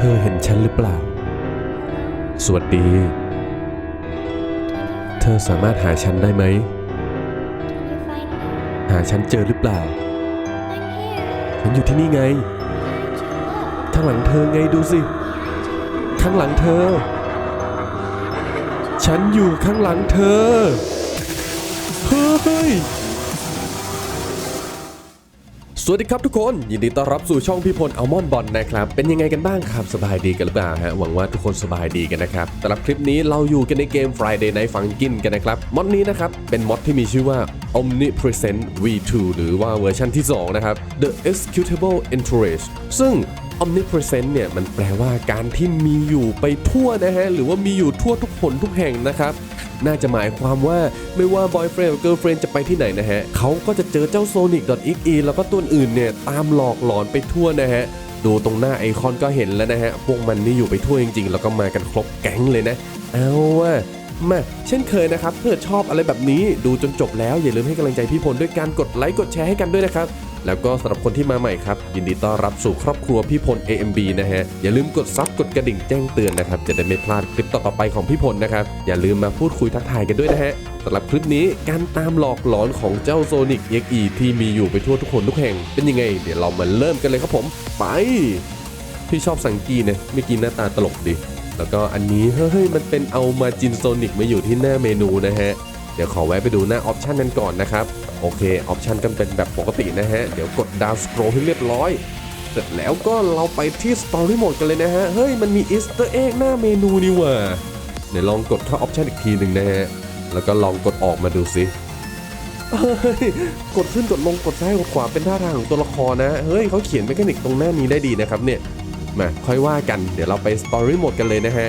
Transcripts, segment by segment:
ธอเห็นฉันหรือเปล่า สวัสดี เธอสามารถหาฉันได้ไหม หาฉันเจอหรือเปล่า ฉันอยู่ที่นี่ไง ข้างหลังเธอไงดูสิ ข้างหลังเธอ ฉันอยู่ข้างหลังเธอ เฮ้ย วัสดีครับทุกคน ยินดีต้อนรับสู่ช่องพี่พลอัลมอนบอลนะครับ เป็นยังไงกันบ้างครับ สบายดีกันหรือเปล่าฮะหวังว่าทุกคนสบายดีกันนะครับสำหรับคลิปนี้เราอยู่กันในเกม Friday Night Funkin กันนะครับมอดนี้นะครับ เป็นมอดที่มีชื่อว่า Omnipresent V2 หรือว่าเวอร์ชันที่ 2 นะครับ The Executable Entourage ซึ่ง Omnipresent เนี่ยมันแปลว่าการที่มีอยู่ไปทั่วนะฮะหรือว่ามีอยู่ทั่วทุกคนทุกแห่งนะครับน่าจะหมายความว่าไม่ว่า boyfriend หรือ girlfriend จะไปที่ไหนนะฮะเขาก็จะเจอเจ้า sonic.exe แล้วก็ตัวอื่นเนี่ยตามหลอกหลอนไปทั่วนะฮะดูตรงหน้าไอคอนก็เห็นแล้วนะฮะ พวกมันนี่อยู่ไปทั่วจริงๆ แล้วก็มากันครบแก๊งเลยนะ เอาว่ะมาเช่นเคยนะครับเพื่อชอบอะไรแบบนี้ดูจนจบแล้วอย่าลืมให้กำลังใจพี่พลด้วยการกดไลค์กดแชร์ให้กันด้วยนะครับ แล้วก็สำหรับคนที่มาใหม่ครับ ยินดีต้อนรับสู่ครอบครัวพี่พล AMB นะฮะ อย่าลืมกดซับกดกระดิ่งแจ้งเตือนนะครับ จะได้ไม่พลาดคลิปต่อๆไปของพี่พลนะครับ อย่าลืมมาพูดคุยทักทายกันด้วยนะฮะสำหรับคลิปนี้การตามหลอกหลอนของเจ้าโซนิกเอ็กอีที่มีอยู่ไปทั่วทุกคนทุกแห่งเป็นยังไง เดี๋ยวเรามาเริ่มกันเลยครับผม ไปพี่ชอบสังกีเนี่ยไม่กินหน้าตาตลกดีแล้วก็อันนี้เฮ้ยมันเป็นเอามาจินโซนิกมาอยู่ที่หน้าเมนูนะฮะเดี๋ยวขอแวะไปดูหน้าออปชันกันก่อนนะครับ โอเคออปชันกันเป็นแบบปกตินะฮะ เดี๋ยวกดดาวสโครให้เรียบร้อย เสร็จแล้วก็เราไปที่สตอรี่โหมดกันเลยนะฮะ เฮ้ย มันมีอีสเตอร์เอ็กหน้าเมนูนี่ว่าเดี๋ยวลองกดเข้าออปชันอีกทีหนึ่งนะฮะ แล้วก็ลองกดออกมาดูสิกดขึ้นกดลงกดซ้ายกดขวาเป็นท่าทางของตัวละครนะ เฮ้ยเขาเขียนเมคานิกตรงหน้านี้ได้ดีนะครับเนี่ยมาค่อยว่ากันเดี๋ยวเราไปสตอรี่โหมดกันเลยนะฮะ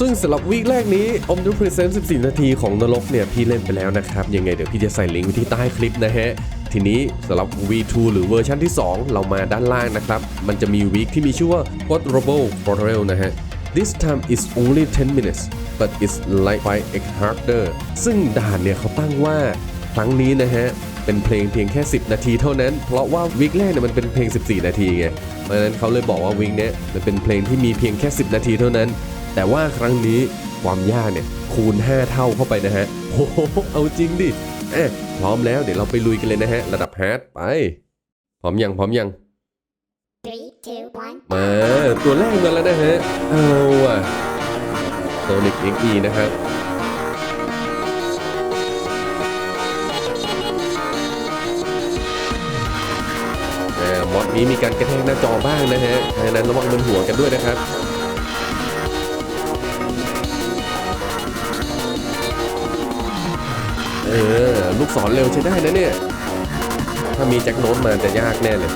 ซึ่งสำหรับวีคแรกนี้ Omnipresent 14 นาทีของนรกเนี่ยพี่เล่นไปแล้วนะครับ ยังไงเดี๋ยวพี่จะใส่ลิงก์ไว้ที่ใต้คลิปนะฮะทีนี้สำหรับ V2 หรือเวอร์ชันที่ 2 เรามาด้านล่างนะครับ มันจะมีวีคที่มีชื่อว่า Quadruple Portal นะฮะ This time is only 10 minutes but it's like quite harder ซึ่งด่านเนี่ยเขาตั้งว่าครั้งนี้นะฮะ เป็นเพลงเพียงแค่ 10 นาทีเท่านั้น เพราะว่าวีคแรกเนี่ยมันเป็นเพลง 14 นาทีไง เพราะฉะนั้นเขาเลยบอกว่าวีคเนี้ยมันเป็นเพลงที่มีเพียงแค่ 10 นาทีเท่านั้น แต่ว่าครั้งนี้ความยากเนี่ยคูณ 5 เท่าเข้าไปนะฮะโอ้โหเอาจริงดิเอ๊ะพร้อมแล้วเดี๋ยวเราไปลุยกันเลยนะฮะ ระดับฮาร์ดไป พร้อมยังพร้อมยัง Three, two, one. มาตัวแรกมาแล้วนะฮะ เอาว่ะโซนิกเอ็กอีนะครับอ่ามอดนี้มีการกระแทกหน้าจอบ้างนะฮะดังนั้นระวังบนหัวกันด้วยนะครับ เออ ลูกศรเร็วใช้ได้นะเนี่ย ถ้ามีแจ็คโน้ตมาจะยากแน่เลย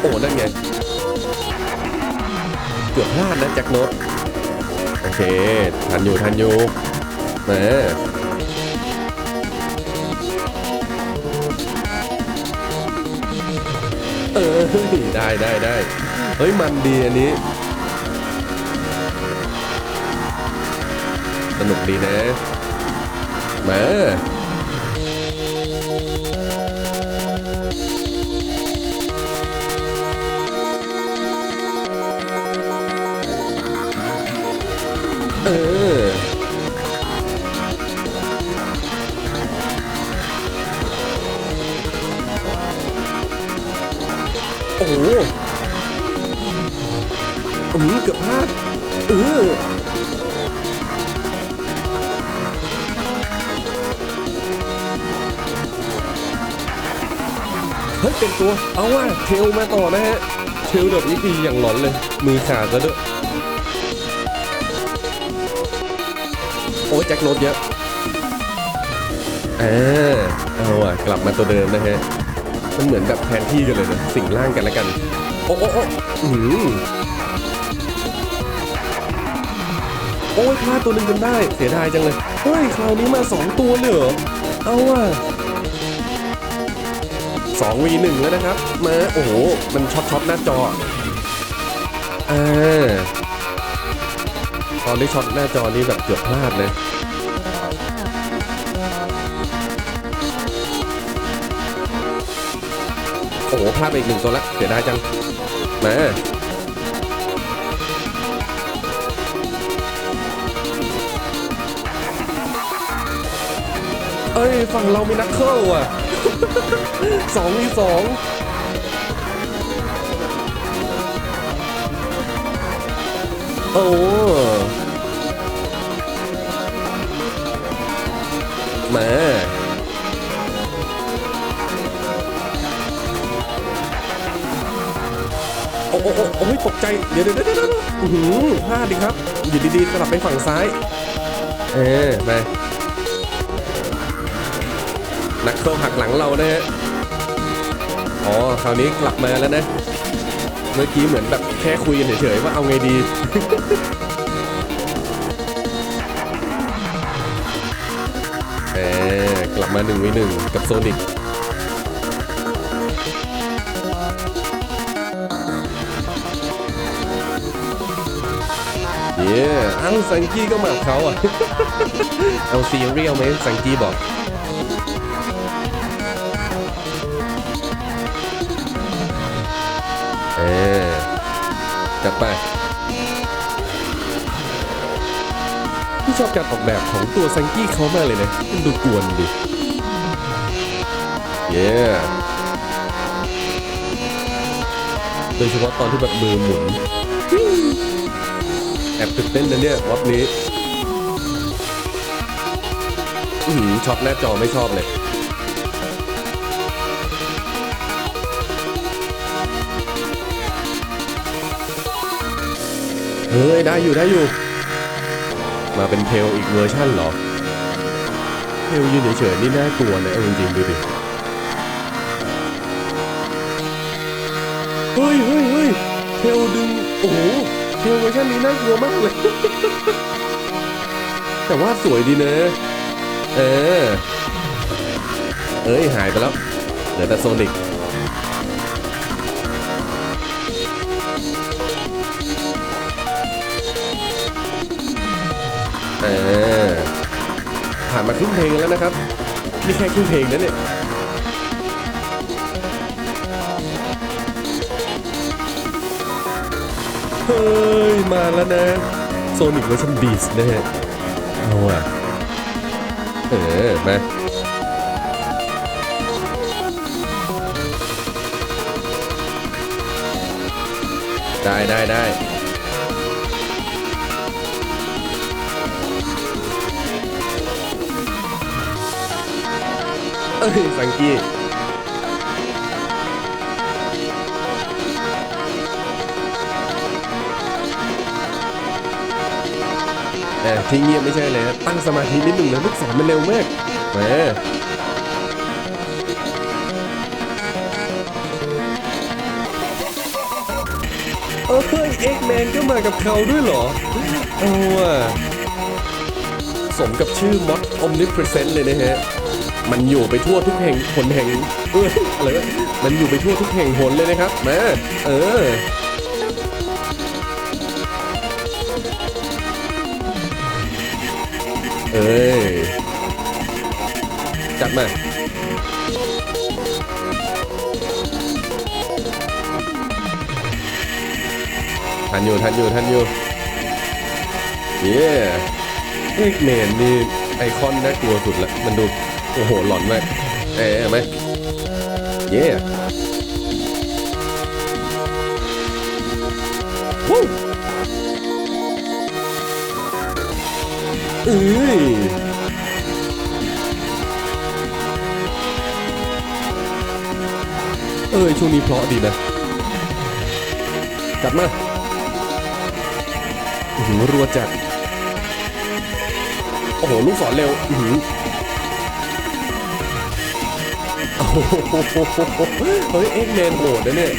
โอ้นั่นไง เกือบพลาดนะแจ็คโน้ตโอเค ทันอยู่ทันอยู่มาเออได้ได้ได้เฮ้ยมันดีอันนี้ สนุกดีนะ มา เอาว่าเทลมาต่อนะฮะเทลแบบนี้ดีอย่างหลอนเลย มือขาดแล้วด้วย โอ้ยแจ็คโนตเยอะอ่าเอาอะ กลับมาตัวเดิมนะฮะ มันเหมือนแบบแทนที่กันเลยนะ สิ่งล่างกันแล้วกัน โอ้โอ้โอ้อืมโอ้ยพลาดตัวหนึ่งกันได้ เสียดายจังเลย เฮ้ย คราวนี้มาสองตัวเลยเหรอ เอาอะ สองวีหนึ่งแล้วนะครับ มาโอ้โห มันช็อตช็อตหน้าจออ่าตอนที่ช็อตหน้าจอนี่แบบเกือบพลาดเลยโอ้โหพลาดไปอีกหนึ่งตัวละเสียดายจังมา เอ้ย ฝั่งเรามีนักเคิลอะสองมีสองโอ้มาโอ้โอ้โอ้โอ้ยตกใจ เดี๋ยวเดี๋ยวเดี๋ยวเดี๋ยวอื้อหือพลาดดิครับ อยู่ดีๆสลับไปฝั่งซ้าย เออมา นักเข้าหักหลังเรานะฮะอ๋อคราวนี้กลับมาแล้วนะ เมื่อกี้เหมือนแบบแค่คุยกันเฉยๆว่าเอาไงดี เออกลับมาหนึ่งวิหนึ่งกับโซนิกเย้อ้าสังกี้ก็มากับเขาอะ เอาซีเรียลไหมสังกี้บอก เออ จัดไปที่ชอบการออกแบบของตัวซังกี้เขามากเลยนะมันดูกวนดิ เย้โดยเฉพาะตอนที่แบบมือหมุน แอบตื่นเต้นนะเนี่ยวับนี้ อือหือช็อตหน้าจอไม่ชอบเลย เฮ้ยได้อยู่ได้อยู่ มาเป็นเทลอีกเวอร์ชั่นเหรอ เทลยืนเฉยๆนี่น่ากลัวนะเอาจริงๆดูดิ เฮ้ยเฮ้ยเฮ้ยเทลดึง โอ้โห เทลเวอร์ชันนี้น่ากลัวมากเลย แต่ว่าสวยดีเนอะเออ เอ้ยหายไปแล้ว เหลือแต่โซนิก ออผ่านมาครึ่งเพลงแล้วนะครับนี่แค่ครึ่งเพลงนะเนี่ยเฮ้ย มาแล้วนะโซนิกเวอร์ชันบีสนะฮะเอาอะเออมาได้ได้ได้ สังกี้เออที่เงียบไม่ใช่เลยนะตั้งสมาธินิดหนึ่งนะลูกศรมันเร็วมากแหมเอ้ยเอ็กแมนก็มากับเขาด้วยเหรอเอาว่ะสมกับชื่อมอด Omnipresent เลยนะฮะ มันอยู่ไปทั่วทุกแห่งหนแห่งเอ้ยอะไรวะมันอยู่ไปทั่วทุกแห่งหนเลยนะครับมาเออเอ้ยจัดมาทันอยู่ทันอยู่ทันอยู่เย้เอกเมนนี่ไอคอนน่ากลัวสุดละมันดู โอ้โห หลอนมากเอ๊ะไหมเย้วู้เอ้ยเอ้ยช่วงนี้เพราะดีนะจัดมาหือรัวจัด โอ้โห ลูกศรเร็วหือ เฮ้ยเอ็กแมนโหดนะเนี่ย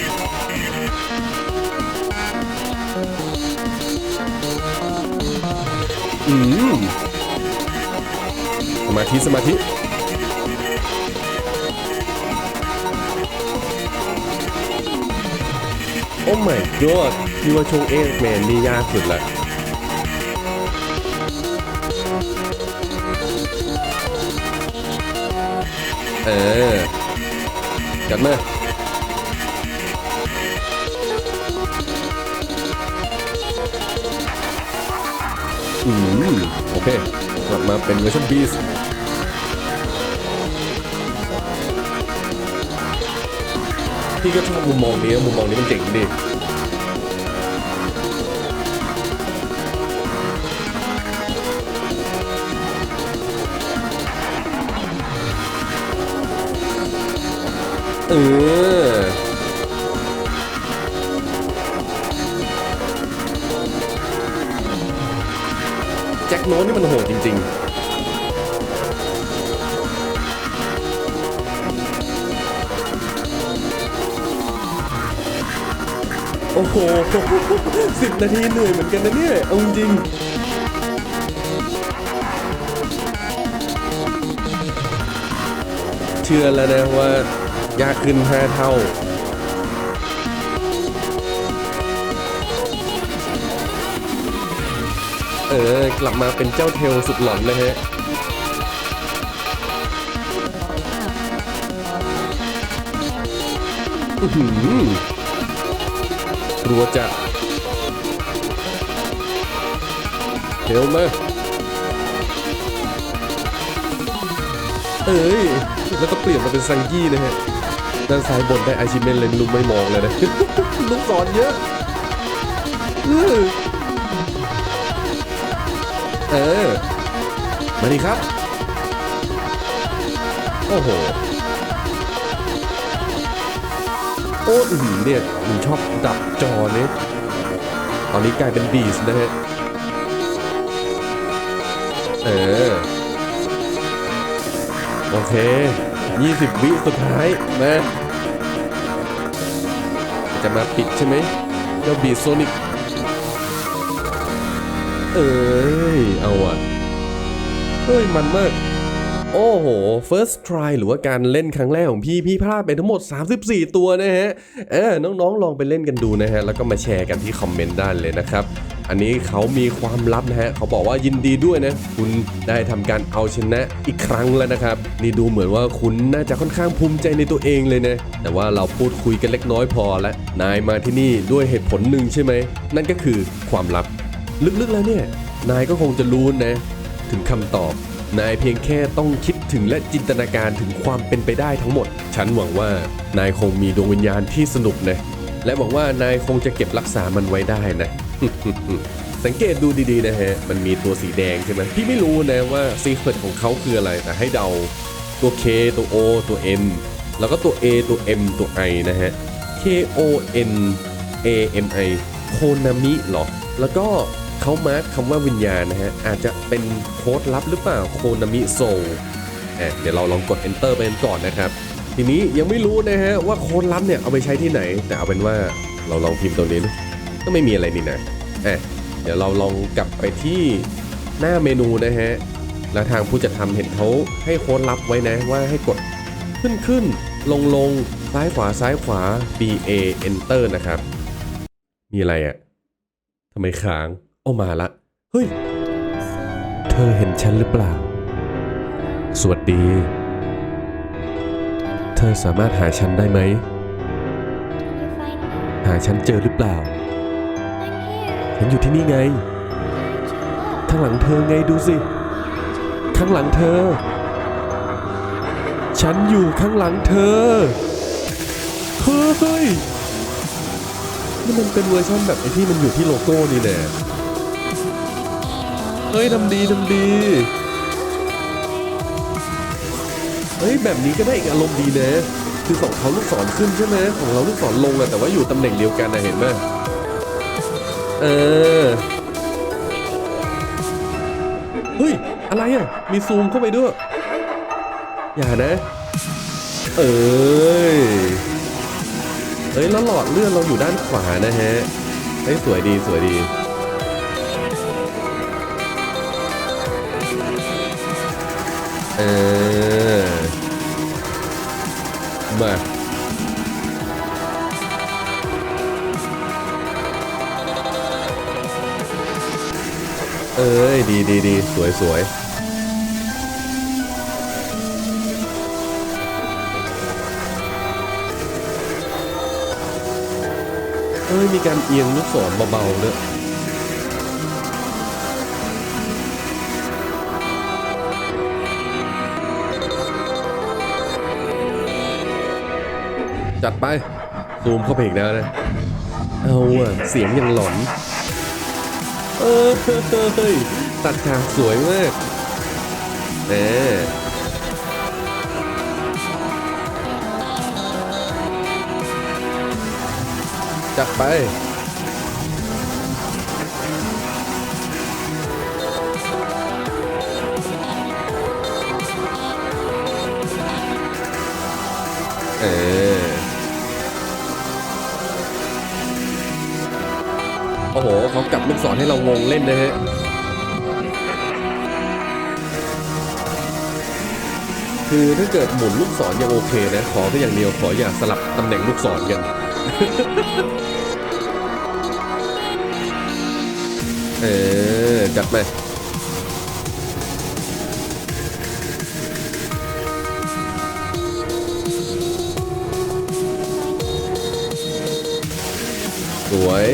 อืมสมาธิสมาธิโอ้ my god พี่ว่าช่วงเอ็กแมนนี่ยากสุดละเออ กัดมาอืมโอเค กลับมาเป็นเวอร์ชันบีสพี่ก็ชอบมุมมองนี้มุมมองนี้มันเจ๋งดี เออแจ็คโน้ตนี่มันโหดจริง ๆโอ้โหสิบนาทีเหนื่อยเหมือนกันนะเนี่ย เอาจริงเชื่อแล้วนะว่า ยากขึ้น 5 เท่า เออ กลับมาเป็นเจ้าเทลสุดหลอนเลยฮะอื้อหือกลัวจัดเทลมาเอ้ย แล้วก็เปลี่ยนมาเป็นซังกี้นะฮะ ด้านซ้ายบนได้ไอชิเมนเลยไม่รู้ไม่มองเลยนะ ลูกศรเยอะเออ มาดิครับ โอ้โหโอ้อื้อหือเนี่ยผมชอบดับจอเนี่ยตอนนี้กลายเป็นบีสนะฮะ เออ โอเค 20 วิสุดท้ายนะจะมาปิดใช่ไหมเจ้าบีโซนิกเอ้ย เอาอะเฮ้ย มันมาก โอ้โห first try หรือว่าการเล่นครั้งแรกของพี่ พี่พลาดไปทั้งหมด 34 ตัวนะฮะ เออ น้องๆ ลองไปเล่นกันดูนะฮะ แล้วก็มาแชร์กันที่คอมเมนต์ด้านเลยนะครับ อันนี้เขามีความลับนะฮะ เขาบอกว่ายินดีด้วยนะ คุณได้ทำการเอาชนะอีกครั้งแล้วนะครับ นี่ดูเหมือนว่าคุณน่าจะค่อนข้างภูมิใจในตัวเองเลยนะ แต่ว่าเราพูดคุยกันเล็กน้อยพอแล้วนายมาที่นี่ด้วยเหตุผลหนึ่งใช่ไหม นั่นก็คือความลับ ลึกๆแล้วเนี่ย นายก็คงจะรู้นะ ถึงคำตอบ นายเพียงแค่ต้องคิดถึงและจินตนาการถึงความเป็นไปได้ทั้งหมด ฉันหวังว่านายคงมีดวงวิญญาณที่สนุกนะ และหวังว่านายคงจะเก็บรักษามันไว้ได้นะ สังเกตดูดีๆนะฮะ มันมีตัวสีแดงใช่ไหมพี่ไม่รู้นะว่าซีเครตของเขาคืออะไร แต่ให้เดา ตัว K ตัว O ตัว M แล้วก็ตัว A ตัว M ตัว I นะฮะ K O N A M I โคนามิเหรอ แล้วก็ เขามาร์คคำว่าวิญญาณนะฮะ อาจจะเป็นโค้ดลับหรือเปล่าโคนามิโซ่เดี๋ยวเราลองกด enter ไปกันก่อนนะครับ ทีนี้ยังไม่รู้นะฮะว่าโค้ดลับเนี่ยเอาไปใช้ที่ไหน แต่เอาเป็นว่าเราลองพิมพ์ตรงนี้ก็ไม่มีอะไรนี่นะอะเดี๋ยวเราลองกลับไปที่หน้าเมนูนะฮะ แล้วทางผู้จัดทำเห็นเขาให้โค้ดลับไว้นะว่าให้กดขึ้นขึ้นลงลงซ้ายขวาซ้ายขวา B A enter นะครับ มีอะไรอะ่ะทำไมค้าง เอามาละ เฮ้ย เธอเห็นฉันหรือเปล่า สวัสดี เธอสามารถหาฉันได้ไหม หาฉันเจอหรือเปล่า ฉันอยู่ที่นี่ไง ข้างหลังเธอไงดูสิ ข้างหลังเธอ ฉันอยู่ข้างหลังเธอ เฮ้ยนี่มันเป็นเวอร์ชันแบบไอที่มันอยู่ที่โลโก้นี่แน่ เฮ้ยทำดีทำดีเฮ้ยแบบนี้ก็ได้อีกอารมณ์ดีนะคือของเขาลูกศรขึ้นใช่ไหมของเราลูกศรลงอะแต่ว่าอยู่ตำแหน่งเดียวกันนะเห็นไหมเออเฮ้ยอะไรอะมีซูมเข้าไปด้วย อย่านะ เอ้ยเฮ้ยแล้วหลอดเลือดเราอยู่ด้านขวานะฮะเฮ้ยสวยดีสวยดี เออมาเอ้ยดีดีดีสวยสวยเอ้ยมีการเอียงลูกศรเบาๆด้วย จัดไป ซูมเข้าไปอีกแล้วนะ เอาอะเสียงยังหลอน เอ้ย ตัดฉากสวยมากเออจัดไปเออ อ้โหเขากลับลูกศรให้เรางงเล่นนะฮะคือถ้าเกิดหมุนลูกศรยังโอเคนะ ขอแค่อย่างเดียวขออย่าสลับตำแหน่งลูกศรกันเออจัดไปสวย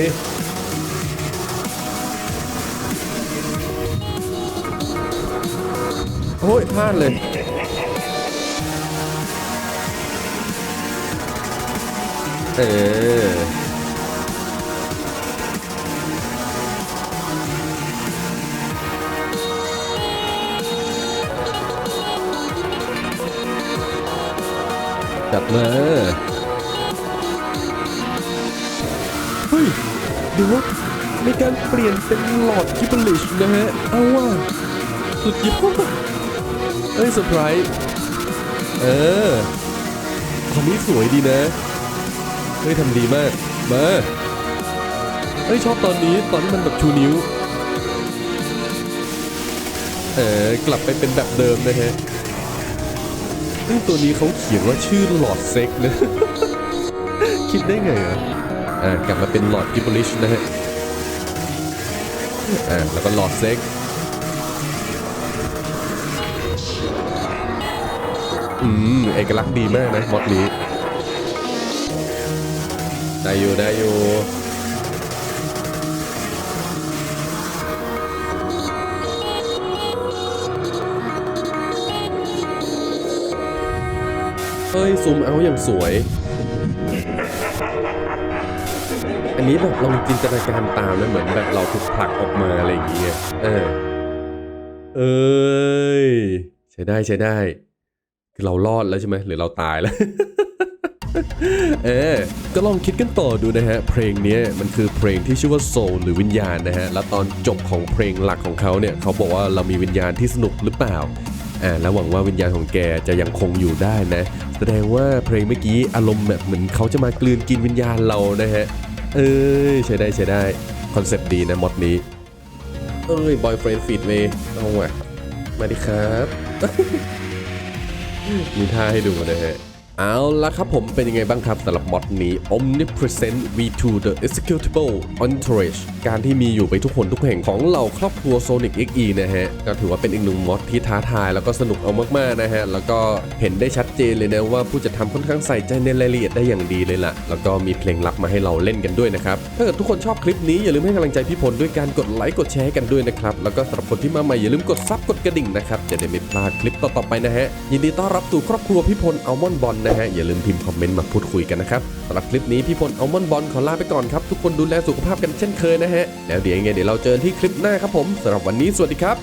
อ้ยพลาดเลยเออจัดมาเฮ้ยดี๋ยวมีการเปลี่ยนเป็นหลอดกิบลิชนะฮะ เอาว่าสุดยิบ เอ้ยเซอร์ไพรส์เออคนนี้สวยดีนะ เฮ้ยทำดีมาก มาเฮ้ยชอบตอนนี้ตอนที่มันแบบชูนิ้ว เออกลับไปเป็นแบบเดิมนะฮะซึ่งตัวนี้เขาเขียนว่าชื่อหลอดเซ็กนะ คิดได้ไงอะอ่ากลับมาเป็นหลอดกิบลิชนะฮะอ่าแล้วก็หลอดเซ็ก อืมเอกลักษณ์ดีมากนะมอดนี้ ได้อยู่ได้อยู่เฮ้ยซูมเอาอย่างสวย อันนี้แบบลองจินตนาการตามนะเหมือนแบบเราถูกผลักออกมาอะไรอย่างเงี้ยเออเอ้ยใช้ได้ใช้ได้ คือเรารอดแล้วใช่ไหมหรือเราตายแล้ว เออ ก็ลองคิดกันต่อดูนะฮะ เพลงนี้มันคือเพลงที่ชื่อว่า Soul หรือวิญญาณนะฮะ แล้วตอนจบของเพลงหลักของเขาเนี่ยเขาบอกว่าเรามีวิญญาณที่สนุกหรือเปล่าอ่าแล้วหวังว่าวิญญาณของแกจะยังคงอยู่ได้นะ แสดงว่าเพลงเมื่อกี้อารมณ์แบบเหมือนเขาจะมากลืนกินวิญญาณเรานะฮะ เอ้ยใช้ได้ใช้ได้คอนเซปต์ดีนะมอดนี้ เอ้ยบอยเฟรนด์ฟีดเวย์เอาว่ะมาดิครับ มีท่าให้ดูนะฮะ เอาละครับผมเป็นยังไงบ้างครับสำหรับมอดนี้ Omnipresent V2 The Executable Entourage การที่มีอยู่ไปทุกคนทุกแห่งของเหล่าครอบครัว Sonic XE นะฮะ ก็ถือว่าเป็นอีกหนึ่งมอดที่ท้าทายแล้วก็สนุกเอามาก ๆ นะฮะ แล้วก็เห็นได้ชัดเจนเลยนะว่าผู้จะทำค่อนข้างใส่ใจในรายละเอียดได้อย่างดีเลยล่ะ แล้วก็มีเพลงลับมาให้เราเล่นกันด้วยนะครับ ถ้าเกิดทุกคนชอบคลิปนี้อย่าลืมให้กำลังใจพี่พลด้วยการกดไลค์กดแชร์กันด้วยนะครับแล้วก็สำหรับคนที่มาใหม่อย่าลืมกดซับกดกระดิ่งนะครับจะได้ไม่พลาดคลิปต่อๆไปนะฮะยินดีต้อนรับสู่ครอบครัวพี่พลอัลมอนบอลนะฮะ อย่าลืมพิมพ์คอมเมนต์มาพูดคุยกันนะครับสำหรับคลิปนี้พี่พลอัลมอนบอลขอลาไปก่อนครับ ทุกคนดูแลสุขภาพกันเช่นเคยนะฮะแล้วเดี๋ยวยังไงเดี๋ยวเราเจอที่คลิปหน้าครับผมสำหรับวันนี้สวัสดีครับ